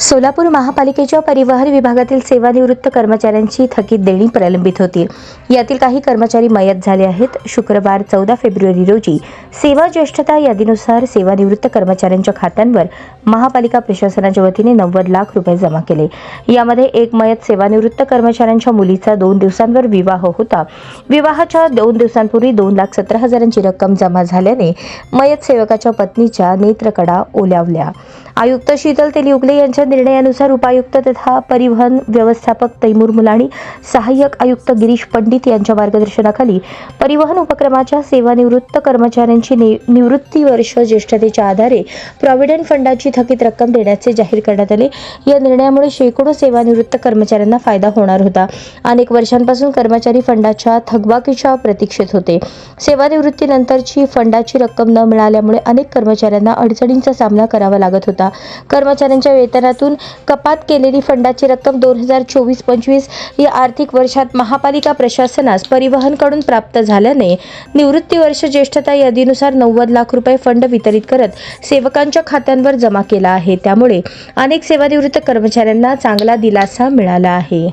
Solapur महापालिकेच्या परिवहन विभागातील सेवानिवृत्त कर्मचाऱ्यांची थकीत देणी प्रलंबित होती यातील काही कर्मचारी मयत झाले आहेत. शुक्रवार चौदा फेब्रुवारी रोजी सेवा ज्येष्ठता यादीनुसार सेवानिवृत्त कर्मचाऱ्यांच्या खात्यांवर महापालिका प्रशासनाच्या वतीने नव्वद लाख रुपये जमा केले. यामध्ये एक मयत सेवानिवृत्त कर्मचाऱ्यांच्या मुलीचा दोन दिवसांवर विवाह होता. विवाहाच्या दोन दिवसांपूर्वी दोन लाख सतरा हजारांची रक्कम जमा झाल्याने मयत सेवकाच्या पत्नीच्या नेत्रकडा ओलावल्या. आयुक्त शीतल तेलियुगले यांच्या निर्णयानुसार उपायुक्त तथा परिवहन व्यवस्थापक तैमूर मुलाणी सहाय्यक आयुक्त गिरीश पंडित यांच्या मार्गदर्शनाखाली परिवहन उपक्रमाच्या सेवानिवृत्त कर्मचाऱ्यांची नि निवृत्ती वर्ष ज्येष्ठतेच्या आधारे प्रॉव्हिडंट फंडाची थकीत रक्कम देण्याचे जाहीर करण्यात आले. या निर्णयामुळे शेकडो सेवानिवृत्त कर्मचाऱ्यांना फायदा होणार होता. अनेक वर्षांपासून कर्मचारी फंडाच्या थकबाकीच्या प्रतीक्षेत होते. सेवानिवृत्तीनंतरची फंडाची रक्कम न मिळाल्यामुळे अनेक कर्मचाऱ्यांना अडचणींचा सामना करावा लागत होता. कर्मचाऱ्यांच्या वेतनातून कपात केलेली फंडाची रक्कम दोन हजार चोवीस पंचवीस या आर्थिक वर्षात महापालिका प्रशासनास परिवहनकडून प्राप्त झाल्याने निवृत्ती वर्ष ज्येष्ठता यादीनुसार नव्वद लाख रुपये फंड वितरित करत सेवकांच्या खात्यांवर जमा केला आहे. त्यामुळे अनेक सेवानिवृत्त कर्मचाऱ्यांना चांगला दिलासा मिळाला आहे.